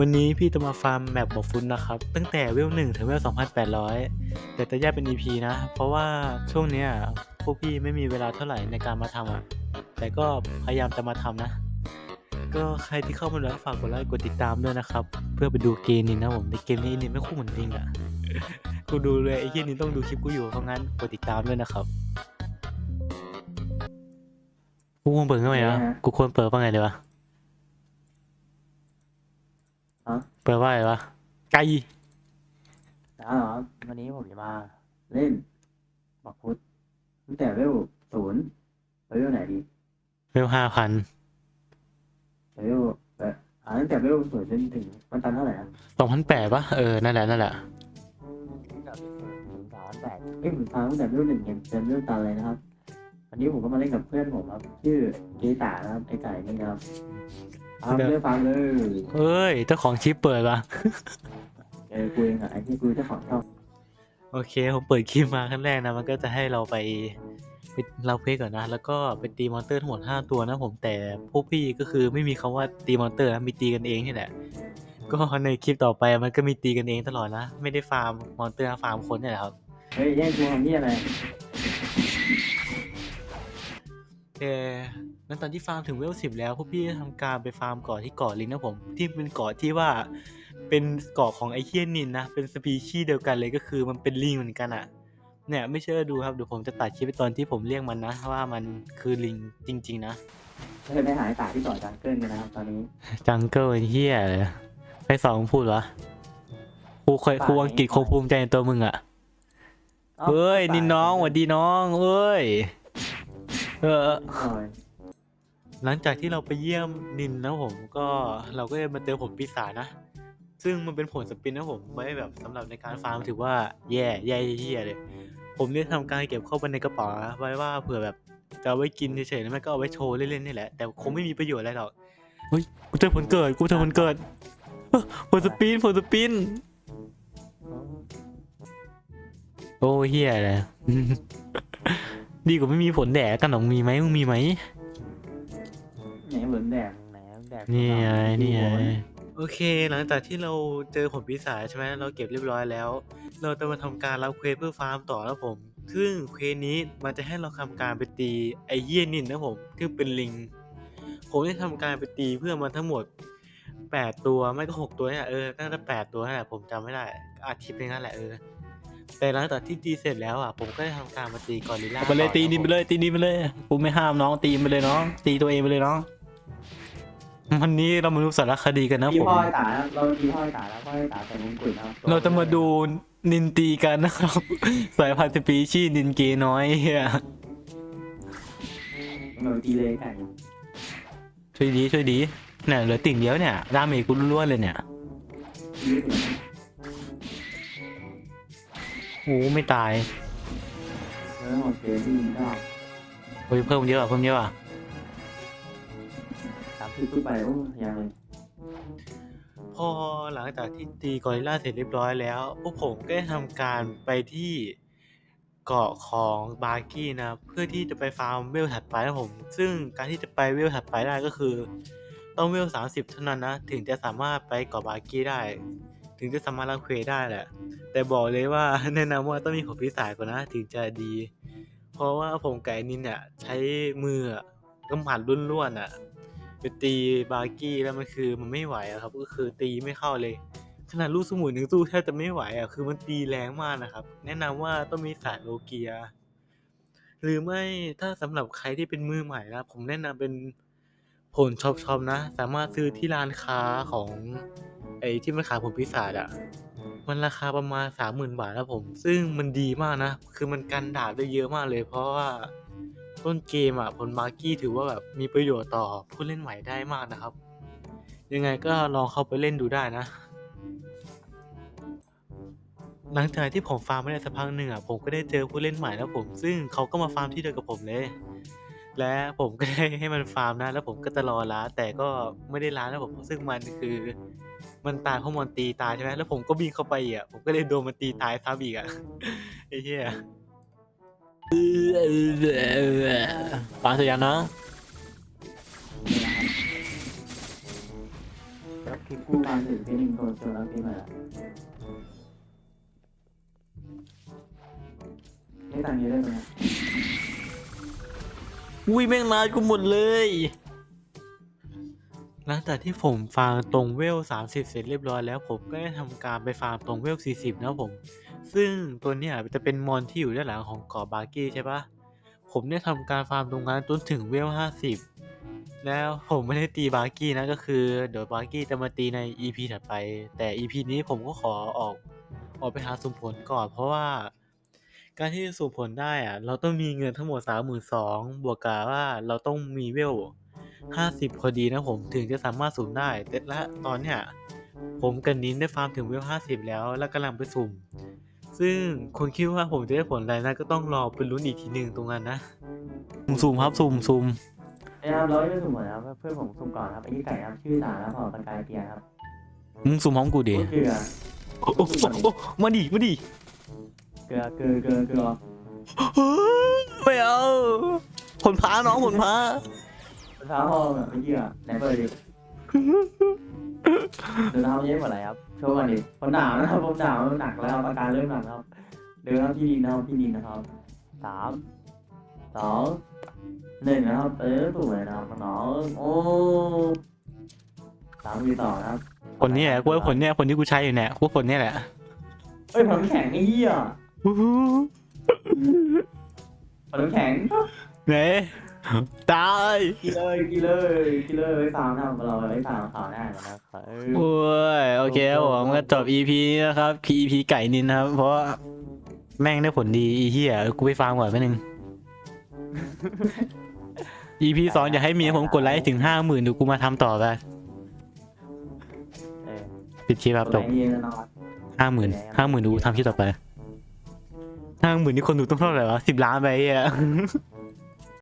วันนี้พี่จะมาฟาร์มแมปบอกฟุนนะครับ ตั้งแต่เวลหนึ่งถึงเวล2,800แต่จะแยกเป็น EP นะ เพราะว่าช่วงเนี้ยพวกพี่ไม่มีเวลาเท่าไหร่ในการมาทำอะแต่ก็พยายามจะมาทำนะ ก็ใครที่เข้ามาแล้วฝากกดไลค์กดติดตามด้วยนะครับ เพื่อไปดูเกมนี้นะผมในเกมนี้นี่ไม่คู่เหมือนจริงอะกูดูเลยไอ้ที่นี้ต้องดูคลิปกูอยู่เพราะงั้นกดติดตามด้วยนะครับกูควรเปิดเข้าไปนะกูควรเปิดว่าไงเลยวะ ฮะเปิดว่าไงวะ ไก่นะครับวันนี้ผมจะมาเล่นบักฟุตตั้งแต่เวลศูนย์ไปเวลไหนดีเวลห้าพันไปเวลเอ่ออ่าตั้งแต่เวลศูนย์จนถึงมันตันเท่าไหร่นะสองพันแปดปะเออ นั่นแหละ นั่นแหละตั้งแต่ศูนย์ถึงสามพันแปดเอ้ยผมฟังตั้งแต่เวลหนึ่งยันจนเวลตันเลยนะครับวันนี้ผมก็มาเล่นกับเพื่อนผมครับ ชื่อเกตานะครับไอ้ไก่นี่ครับ ฟังเลยฟังเลยเอ้ยเจ้าของชิปเปิดปะเออคุยกับไอ้ที่คุยเจ้าของช่องโอเคผมเปิดคลิปมาขั้นแรกนะ มันก็จะให้เราไปไปเราเพก่อนนะ แล้วก็ไปตีมอนเตอร์ทั้งหมด5ตัวนะผมแต่พวกพี่ก็คือไม่มีคำว่าตีมอนเตอร์นะมีตีกันเองนี่แหละก็ในคลิปต่อไปมันก็มีตีกันเองตลอดนะ ไม่ได้ฟาร์มมอนเตอร์นะฟาร์มคนเนี่ยแหละครับเฮ้ยแย่งกูทำนี่อะไรแต่ นั้นตอนที่ฟาร์มถึงเวลสิบแล้วพวกพี่ทำการไปฟาร์มเกาะที่เกาะลิงนะผม ที่เป็นเกาะที่ว่าเป็นเกาะของไอเคียนนินนะ เป็นสปีชีส์เดียวกันเลยก็คือมันเป็นลิงเหมือนกันอะ่ะเนี่ยไม่เชื่อดูครับเดี๋ยวผมจะตัดคลิปไปตอนที่ผมเรียกมันนะ ว่ามันคือลิงจริง ๆ นะเฮ้ยไปหาไอ้ตาที่ต่อจังเกิลกันนะครับตอนนี้จังเกิลไอ้เฮียเลยใครสอนมึงพูดวะครูเคยครูอังกฤษคงภูมิใจในตัวมึงอะ่ะเฮ้ยนี่น้องหวัดดีน้องเอ้ยเออโอ้ย หลังจากที่เราไปเยี่ยมนินนะผมก็เราก็ได้มาเจอผลปีศาจนะ ซึ่งมันเป็นผลสปินนะผมไว้แบบสำหรับในการฟาร์มถือว่าแย่แย่เยี่ยเลย ผมได้ทำการเก็บเข้าไปในกระเป๋านะไว้ว่าเผื่อแบบจะเอาไว้กินเฉยๆแล้วมันก็เอาไว้โชว์เล่นๆนี่แหละแต่คงไม่มีประโยชน์อะไรหรอกเฮ้ยกูเจอผลเกิดกูเจอผลเกิดผลสปินผลสปินโอ้เฮียเลยดีกว่าไม่มีผลแดกกันหรอกมีไหมมึงมีไหม ไหนเหมือนแดงไหนแดงนี่ไงนี่ไงโอเค หลังจากที่เราเจอผลปีศาจใช่ไหมเราเก็บเรียบร้อยแล้ว เราจะมาทำการรับเควสเพื่อฟาร์มต่อแล้วผม ซึ่งเควสนี้มันจะให้เราทำการไปตีไอเยี่ยนินนะผมที่เป็นลิง ผมได้ทำการไปตีเพื่อมาทั้งหมด8ตัวไม่ก็6ตัวเนี่ยเออน่าจะ8ตัวนั่นแหละผมจำไม่ได้อาทิตย์นึงนั่นแหละเออแต่หลังจากที่ตีเสร็จแล้วอะผมก็ได้ทำการมาตีกอริลลาไปเลยตีนินไปเลยตีนินไปเลยกูไม่ห้ามน้องตีมันไปเลยน้องตีตัวเองไปเลยน้อง วันนี้เรามาดูสารคดีกันนะทีผม พ่อไอ้ตาแล้วเราทีพ่อไอ้ตาแล้วพ่อไอ้ตาใส่มงกุฎนะครับเราจะมาดูนินตีกันนะครับ สายพันธุ์สปีชีส์นินเกน้อยเฮียเราตีเลยไก่ช่วยดีช่วยดีเนี่ยเหลือติ่งเดียวเนี่ยดาเมจกูล้วนๆเลยเนี่ยตีเหมือนโอ้ไม่ตายเออของเจนี่ก็เฮ้ยเพิ่มเยอะอะเพิ่มเยอะอะตาม ที่พูดไปโอ้ยังเลยพอหลังจากที่ตีกอริลลาเสร็จเรียบร้อยแล้ว พวกผมก็ได้ทำการไปที่เกาะของบาร์กี้นะเพื่อที่จะไปฟาร์มเวลถัดไปนะผม ซึ่งการที่จะไปเวลถัดไปได้ก็คือ ต้องเวล30เท่านั้นนะ ถึงจะสามารถไปเกาะบาร์กี้ได้ ถึงจะสามารถรับเควได้แหละ แต่บอกเลยว่าแนะนำว่าต้องมีผลพิสายก่อนนะถึงจะดี เพราะว่าผมไอ้นินเนี่ยใช้มือกำหัดล้วนๆอะ ไปตีบาร์กี้แล้วมันคือมันไม่ไหวอะครับ ก็คือตีไม่เข้าเลย ขนาดลูกสมุนหนึ่งสู้แทบจะไม่ไหวอะคือมันตีแรงมากนะครับ แนะนำว่าต้องมีสายโลเกีย หรือไม่ถ้าสำหรับใครที่เป็นมือใหม่นะผมแนะนำเป็นผลช็อปช็อปนะ สามารถซื้อที่ร้านค้าของไอ้ที่มันขายผลพิศาจอะมันราคาประมาณสามหมื่นบาทนะผม ซึ่งมันดีมากนะ คือมันกันดาบได้เยอะมากเลย เพราะว่า ต้นเกมอะผลมาร์กี้ถือว่าแบบมีประโยชน์ต่อผู้เล่นใหม่ได้มากนะครับ ยังไงก็ลองเข้าไปเล่นดูได้นะ หลังจากที่ผมฟาร์มไม่ได้สักพักหนึ่งอะผมก็ได้เจอผู้เล่นใหม่แล้วผม ซึ่งเขาก็มาฟาร์มที่เดียวกับผมเลย และผมก็ได้ให้มันฟาร์มนะ แล้วผมก็จะรอล้าแต่ก็ไม่ได้ล้านะผมซึ่งมันคือมันตายเพราะมอนตีตายใช่ไหมแล้วผมก็บินเข้าไปอะผมก็เลยโดนมันตีตายซ้ำอีกอะไอ้เหี้ย ปาเสียน้องครับคลิปกู้การสื่อพี่หนึ่งโทรชวนแล้วพี่มาละได้ตังเยอะได้ไหมอุ้ยแม่งนานกูหมดเลย หลังจากที่ผมฟาร์มตรงเวล 30 เสร็จเรียบร้อยแล้ว ผมก็ได้ทำการไปฟาร์มตรงเวล 40 นะครับผม ซึ่งตัวเนี้ยจะเป็นมอนที่อยู่ด้านหลังของเกาะบาร์กี้ใช่ปะผมได้ทำการฟาร์มตรงนั้นจนถึงเวล 50 แล้วผมไม่ได้ตีบาร์กี้นะก็คือเดี๋ยวบาร์กี้จะมาตีใน EP ถัดไป แต่ EP นี้ผมก็ขอออกออกไปหาสุ่มผลก่อน เพราะว่า การที่จะสุ่มผลได้อะเราต้องมีเงินทั้งหมด 32,000บวกกับว่าเราต้องมีเวล 50 พอดีนะผมถึงจะสามารถสุ่มได้ แต่ละตอนเนี้ยผมกับนิ้นได้ฟาร์มถึงเวล 50 แล้ว แล้วกำลังไปสุ่ม ซึ่งคุณคิดว่าผมจะได้ผลอะไรนะก็ต้องรอไปลุ้นอีกทีหนึ่งตรงนั้นนะซูมครับซูมซูมนะครับเราไม่สุ่มหมดนะครับเพื่อนผมสุ่มก่อนครับไอ้ยี่ไก่ครับชื่อสารแล้วพอประกายเตียครับมึงซูมพร้อมกูดิเกลือโอ้โหมาดิมาดิเกลือเกลือเกลือเกลือไม่เอาผลพ้าน้องผลพ้าเท้าพ่อแบบไม่เยื่อไหนเปิดดิเดินเท้าเยอะกว่าอะไรครับโชว์ก่อนดิผมหนาวนะครับผมหนาวหนักแล้วครับอาการเริ่มหนักแล้วครับเดินครับพี่ดินนะครับพี่ดินนะครับสามสองหนึ่งนะครับ เออถูกเลยนะครับน้องโอ้สามวีต่อนะครับคนนี้แหละกูว่าคนเนี้ยคนที่กูใช้อยู่เนี่ยกูว่าคนเนี้ยแหละเฮ้ยผมแข็งไอ้เหี้ยผมแข็ง ไหน ตายกินเลยกินเลยกินเลยไว้ฟังนะเราไว้ฟังข่าวหน้ากันนะครับเออโอ้ยโอเคครับผมก็จบ EP นี้นะครับ EP ไก่นินนะครับ เพราะว่าแม่งได้ผลดีอีเหี้ยกูไปฟังก่อนแป๊บนึง EP สองอยากให้เมียผมกดไลค์ถึงห้าหมื่นเดี๋ยวกูมาทำต่อไปเออปิดคลิปครับจบไอ้นี่นะน้อง ห้าหมื่นห้าหมื่นดูทำคลิปต่อไปห้าหมื่นนี่คนดูต้องเท่าไหร่วะสิบล้านไปไอ้เหี้ย